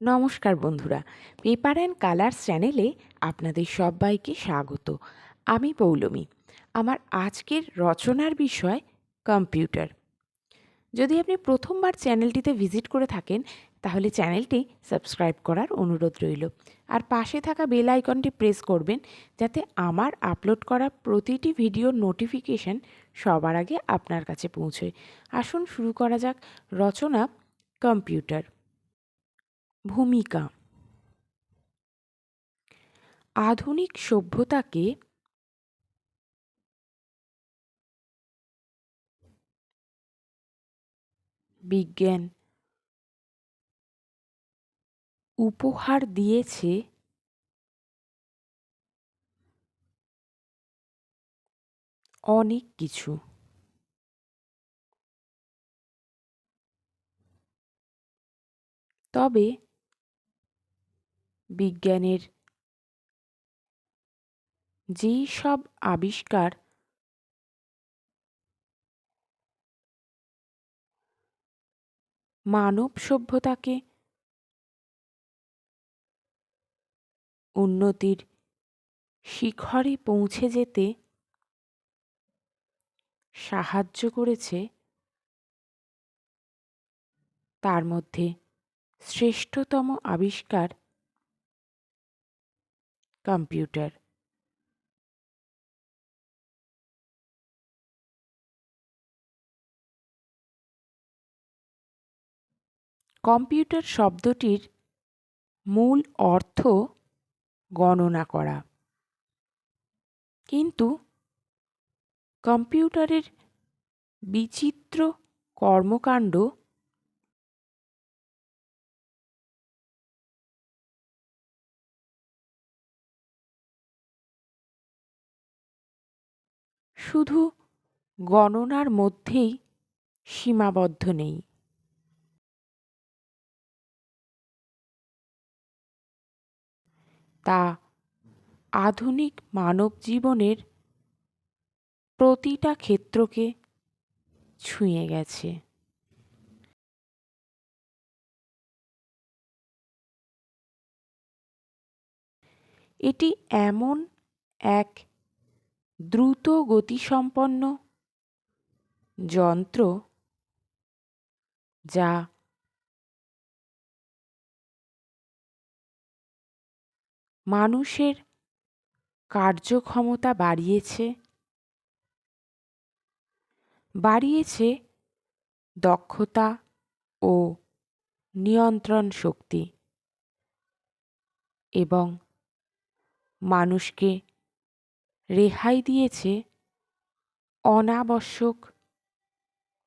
নমস্কার বন্ধুরা, paper and colours চ্যানেলে আপনাদের সবাইকে স্বাগত। আমি পৌলমী, আমার আজকের রচনার বিষয় কম্পিউটার। যদি আপনি প্রথমবার চ্যানেলটিতে ভিজিট করে থাকেন, তাহলে চ্যানেলটি সাবস্ক্রাইব করার অনুরোধ রইল। আর পাশে থাকা বেল আইকনটি প্রেস করবেন, যাতে আমার আপলোড করা প্রতিটি ভিডিওর নোটিফিকেশন সবার আগে আপনার কাছে পৌঁছয়। আসুন শুরু করা যাক রচনা কম্পিউটার। ভূমিকা। আধুনিক সভ্যতাকে বিজ্ঞান উপহার দিয়েছে অনেক কিছু। তবে বিজ্ঞানের যেই সব আবিষ্কার মানব সভ্যতাকে উন্নতির শিখরে পৌঁছে যেতে সাহায্য করেছে, তার মধ্যে শ্রেষ্ঠতম আবিষ্কার কম্পিউটার। কম্পিউটার শব্দটির মূল অর্থ গণনা করা। কিন্তু কম্পিউটারের বিচিত্র কর্মকাণ্ড শুধু গণনার মধ্যেই সীমাবদ্ধ নেই। তা আধুনিক মানব জীবনের প্রতিটা ক্ষেত্রকে ছুঁয়ে গেছে। এটি এমন এক দ্রুত গতিসম্পন্ন যন্ত্র যা মানুষের কার্যক্ষমতা বাড়িয়েছে বাড়িয়েছে দক্ষতা ও নিয়ন্ত্রণ শক্তি এবং মানুষকে রেহাই দিয়েছে অনাবশ্যক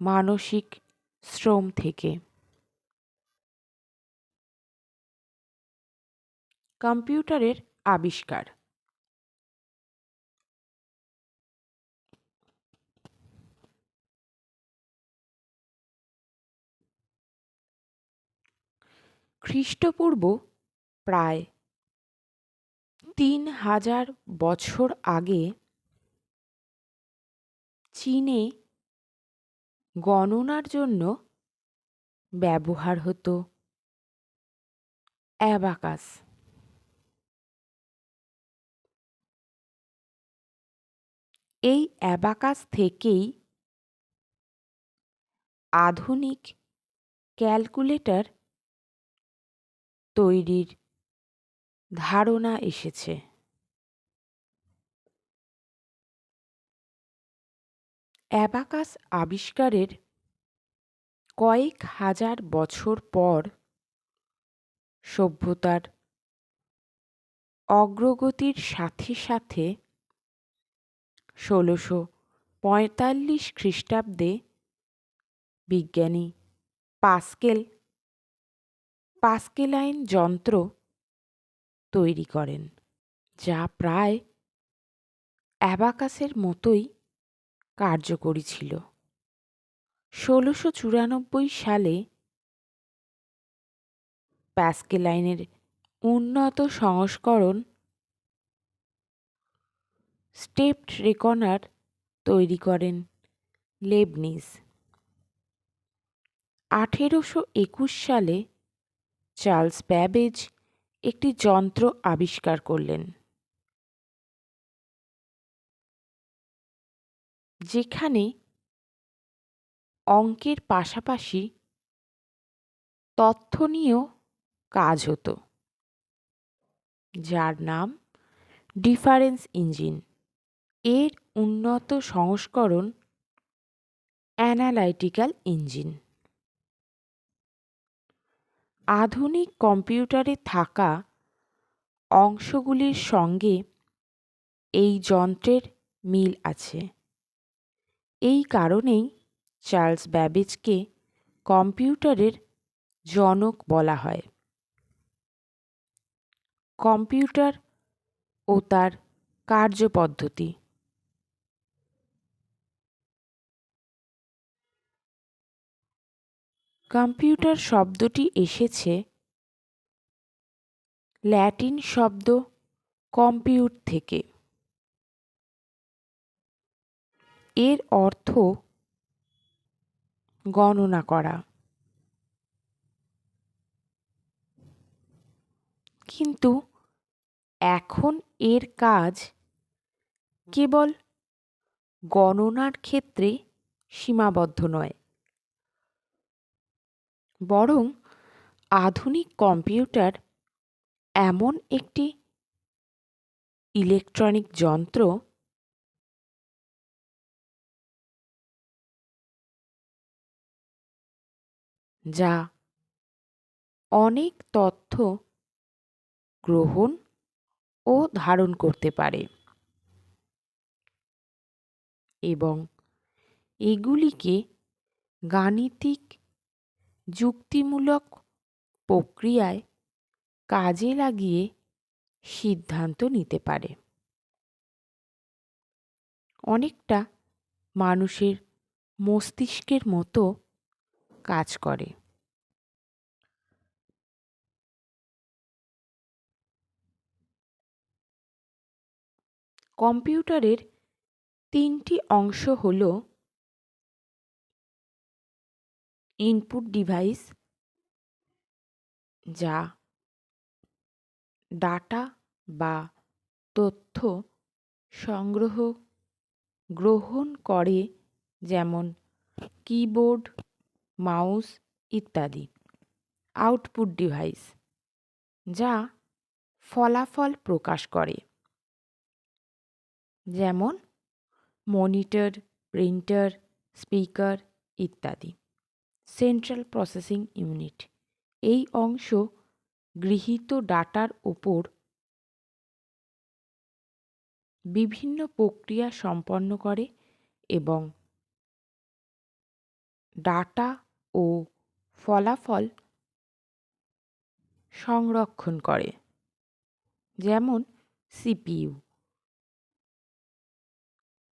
মানসিক শ্রম থেকে। কম্পিউটারের আবিষ্কার। খ্রিস্টপূর্ব প্রায় তিন হাজার বছর আগে চীনে গণনার জন্য ব্যবহার হতো অ্যাবাকাস। এই অ্যাবাকাস থেকেই আধুনিক ক্যালকুলেটর তৈরির ধারণা এসেছে। অ্যাবাকাস আবিষ্কারের কয়েক হাজার বছর পর সভ্যতার অগ্রগতির সাথে সাথে ষোলোশো পঁয়তাল্লিশ খ্রিস্টাব্দে বিজ্ঞানী পাস্কেল, পাস্কেলাইন যন্ত্র তৈরি করেন, যা প্রায় অ্যাবাকাসের মতোই কার্যকরী ছিল। ষোলোশো চুরানব্বই সালে প্যাস্কেলাইনের উন্নত সংস্করণ স্টেপড রেকনার তৈরি করেন লেবনিস আঠেরোশো একুশ সালে চার্লস ব্যাবেজ একটি যন্ত্র আবিষ্কার করলেন। যেখানে অঙ্কের পাশাপাশি তথ্য নিয়েও কাজ হতো, যার নাম ডিফারেন্স ইঞ্জিন। এর উন্নত সংস্করণ অ্যানালাইটিক্যাল ইঞ্জিন। আধুনিক কম্পিউটারে থাকা অংশগুলির সঙ্গে এই যন্ত্রের মিল আছে। এই কারণেই চার্লস ব্যাবেজকে কম্পিউটারের জনক বলা হয়। কম্পিউটার ও তার কার্যপদ্ধতি কম্পিউটার শব্দটি এসেছে ল্যাটিন শব্দ কম্পিউট থেকে। এর অর্থ গণনা করা। কিন্তু এখন এর কাজ কেবল গণনার ক্ষেত্রে সীমাবদ্ধ নয়। বরং আধুনিক কম্পিউটার এমন একটি ইলেকট্রনিক যন্ত্র যা অনেক তথ্য গ্রহণ ও ধারণ করতে পারে এবং এগুলিকে গাণিতিক যুক্তিমূলক প্রক্রিয়ায় কাজে লাগিয়ে সিদ্ধান্ত নিতে পারে। অনেকটা মানুষের মস্তিষ্কের মতো কাজ করে। কম্পিউটারের তিনটি অংশ হল ইনপুট ডিভাইস যা ডাটা বা তথ্য সংগ্রহ, গ্রহণ করে, যেমন কিবোর্ড মাউস ইত্যাদি। আউটপুট ডিভাইস যা ফলাফল প্রকাশ করে। যেমন মনিটর প্রিন্টার স্পিকার ইত্যাদি। সেন্ট্রাল প্রসেসিং ইউনিট এই অংশ গৃহীত ডাটার ওপর বিভিন্ন প্রক্রিয়া সম্পন্ন করে এবং ডাটা ও ফলাফল সংরক্ষণ করে, যেমন সিপিইউ।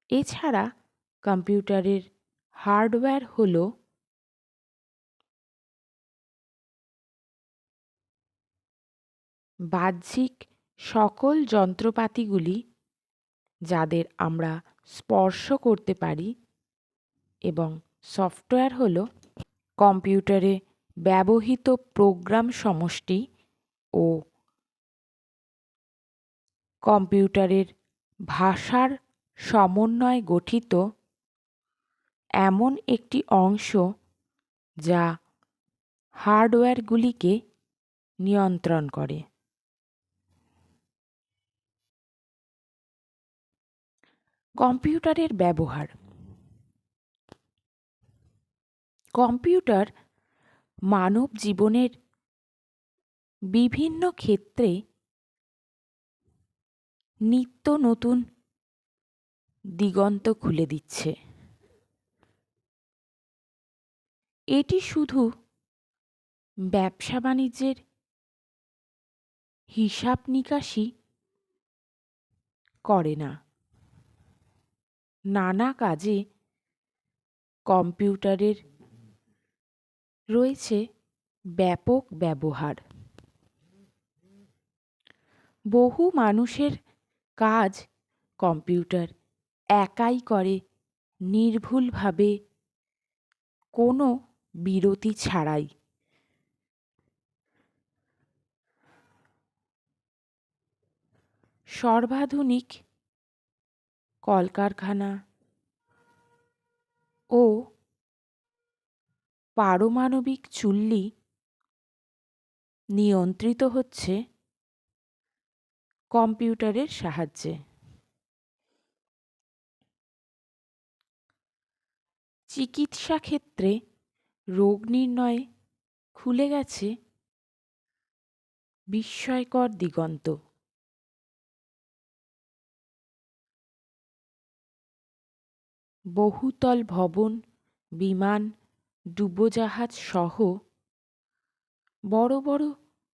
এছাড়া কম্পিউটারের হার্ডওয়্যার হল বাহ্যিক সকল যন্ত্রপাতিগুলি যাদের আমরা স্পর্শ করতে পারি এবং সফটওয়্যার হল কম্পিউটারে ব্যবহৃত প্রোগ্রাম সমষ্টি ও কম্পিউটারের ভাষার সমন্বয়ে গঠিত এমন একটি অংশ যা হার্ডওয়্যারগুলিকে নিয়ন্ত্রণ করে। কম্পিউটারের ব্যবহার। কম্পিউটার মানব জীবনের বিভিন্ন ক্ষেত্রে নিত্য নতুন দিগন্ত খুলে দিচ্ছে। এটি শুধু ব্যবসা বাণিজ্যের হিসাব নিকাশি করে না। নানা কাজে কম্পিউটারের রয়েছে ব্যাপক ব্যবহার। বহু মানুষের কাজ কম্পিউটার একাই করে, নির্ভুলভাবে কোনো বিরতি ছাড়াই। সর্বাধুনিক কলকারখানা। ও পারমাণবিক চুল্লি নিয়ন্ত্রিত হচ্ছে কম্পিউটারের সাহায্যে। চিকিৎসা ক্ষেত্রে রোগ নির্ণয়ে খুলে গেছে বিস্ময়কর দিগন্ত। বহুতল ভবন, বিমান, ডুবোজাহাজ সহ বড় বড়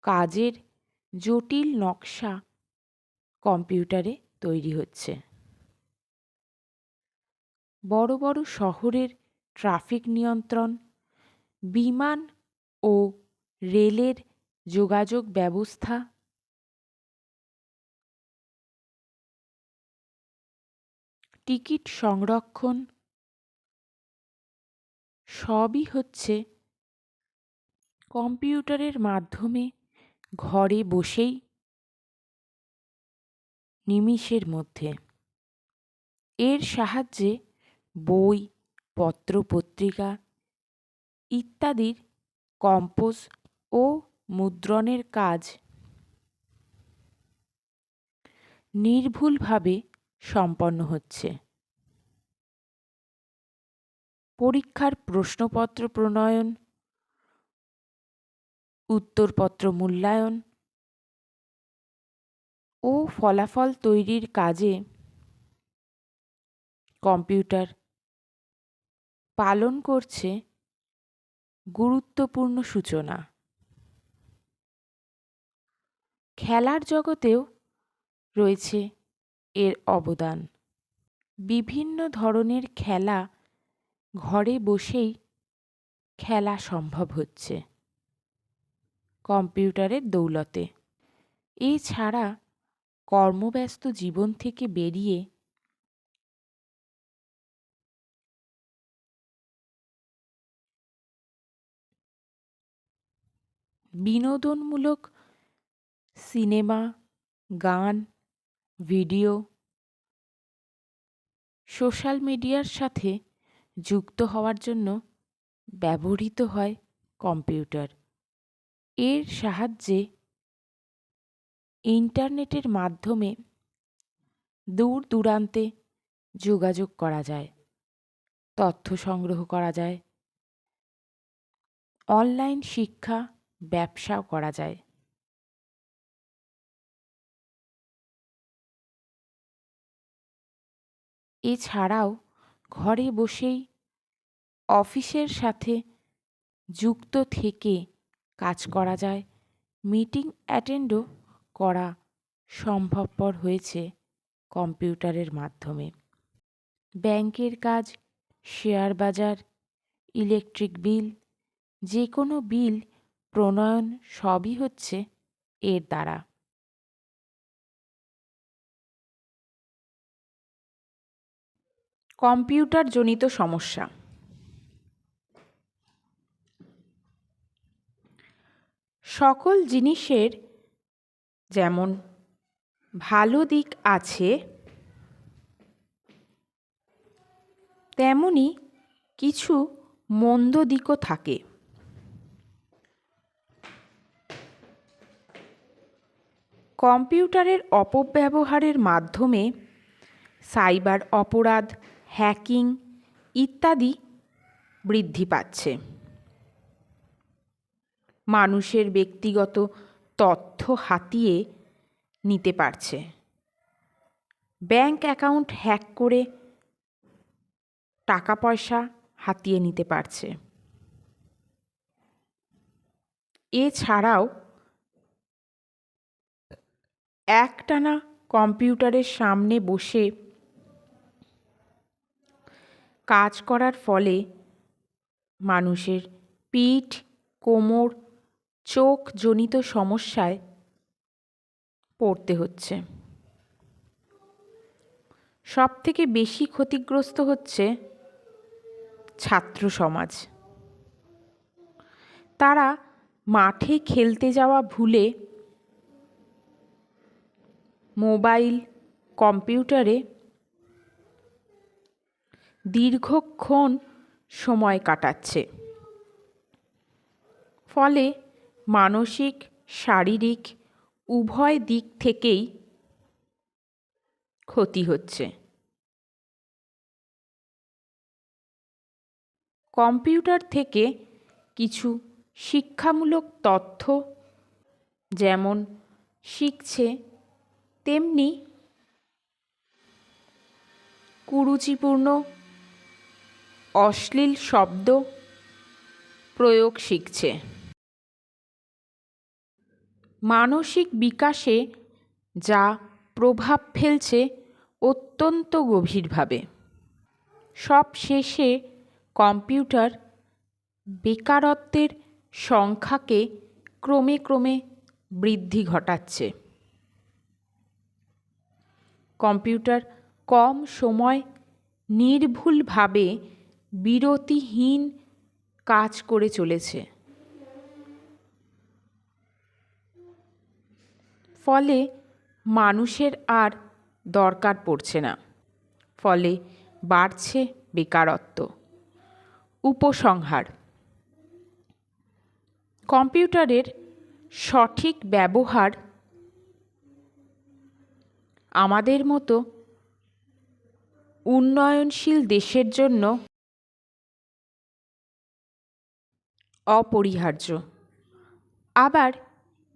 কাজের জটিল নকশা কম্পিউটারে তৈরি হচ্ছে। বড় বড় শহরের ট্রাফিক নিয়ন্ত্রণ, বিমান ও রেলের যোগাযোগ ব্যবস্থা টিকিট সংরক্ষণ সবই হচ্ছে কম্পিউটারের মাধ্যমে ঘরে বসেই নিমিষের মধ্যে। এর সাহায্যে বই, পত্র, পত্রিকা ইত্যাদির কম্পোজ ও মুদ্রণের কাজ নির্ভুলভাবে সম্পন্ন হচ্ছে। পরীক্ষার প্রশ্নপত্র প্রণয়ন, উত্তরপত্র মূল্যায়ন ও ফলাফল তৈরির কাজে কম্পিউটার পালন করছে গুরুত্বপূর্ণ সূচনা। খেলার জগতেও রয়েছে এর অবদান। বিভিন্ন ধরনের খেলা ঘরে বসেই খেলা সম্ভব হচ্ছে। কম্পিউটারের দৌলতে। এছাড়া কর্মব্যস্ত জীবন থেকে বেরিয়ে বিনোদনমূলক সিনেমা, গান ভিডিও সোশ্যাল মিডিয়ার সাথে যুক্ত হওয়ার জন্য ব্যবহৃত হয় কম্পিউটার। এর সাহায্যে ইন্টারনেটের মাধ্যমে দূর দূরান্তে যোগাযোগ করা যায়, তথ্য সংগ্রহ করা যায়, অনলাইন শিক্ষা, ব্যবসাও করা যায়। এছাড়াও ঘরে বসেই অফিসের সাথে যুক্ত থেকে কাজ করা যায়। মিটিং অ্যাটেন্ডও করা সম্ভবপর হয়েছে কম্পিউটারের মাধ্যমে। ব্যাংকের কাজ, শেয়ার বাজার, ইলেকট্রিক বিল যে কোনো বিল প্রণয়ন সবই হচ্ছে এর দ্বারা। কম্পিউটার জনিত সমস্যা। সকল জিনিসের যেমন ভালো দিক আছে, তেমনি কিছু মন্দ দিকও থাকে। কম্পিউটারের অপব্যবহারের মাধ্যমে সাইবার অপরাধ হ্যাকিং ইত্যাদি বৃদ্ধি পাচ্ছে। মানুষের ব্যক্তিগত তথ্য হাতিয়ে নিতে পারছে। ব্যাংক অ্যাকাউন্ট হ্যাক করে টাকা পয়সা হাতিয়ে নিতে পারছে। এছাড়াও একটানা কম্পিউটারের সামনে বসে কাজ করার ফলে মানুষের পিঠ, কোমর চোখজনিত সমস্যায় পড়তে হচ্ছে। সব থেকে বেশি ক্ষতিগ্রস্ত হচ্ছে ছাত্র সমাজ। তারা মাঠে খেলতে যাওয়া ভুলে মোবাইল, কম্পিউটারে দীর্ঘক্ষণ সময় কাটাচ্ছে। ফলে মানসিক, শারীরিক উভয় দিক থেকেই ক্ষতি হচ্ছে। কম্পিউটার থেকে কিছু শিক্ষামূলক তথ্য যেমন শিখছে, তেমনি কুরুচিপূর্ণ অশ্লীল শব্দ প্রয়োগ শিখছে। মানসিক বিকাশে যা প্রভাব ফেলছে অত্যন্ত গভীরভাবে। সব শেষে কম্পিউটার বেকারত্বের সংখ্যাকে ক্রমে ক্রমে বৃদ্ধি ঘটাচ্ছে। কম্পিউটার কম সময় নির্ভুলভাবে বিরতিহীন কাজ করে চলেছে। ফলে মানুষের আর দরকার পড়ছে না। ফলে বাড়ছে বেকারত্ব। উপসংহার। কম্পিউটারের সঠিক ব্যবহার আমাদের মতো উন্নয়নশীল দেশের জন্য অপরিহার্য। আবার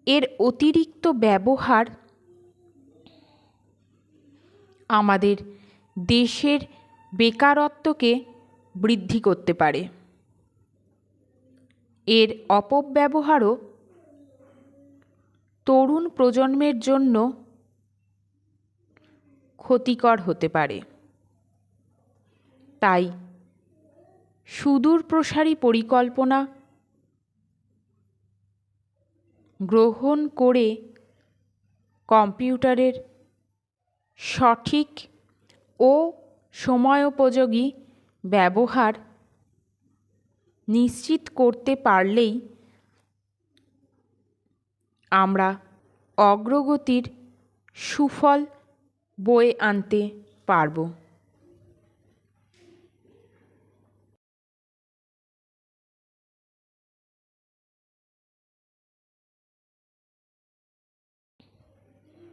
এর অতিরিক্ত ব্যবহার আমাদের দেশের বেকারত্বকে বৃদ্ধি করতে পারে। এর অপব্যবহারও তরুণ প্রজন্মের জন্য ক্ষতিকর হতে পারে। তাই সুদূর প্রসারী পরিকল্পনা গ্রহণ করে কম্পিউটারের সঠিক ও সময়োপযোগী ব্যবহার নিশ্চিত করতে পারলেই আমরা অগ্রগতির সুফল বয়ে আনতে পারব।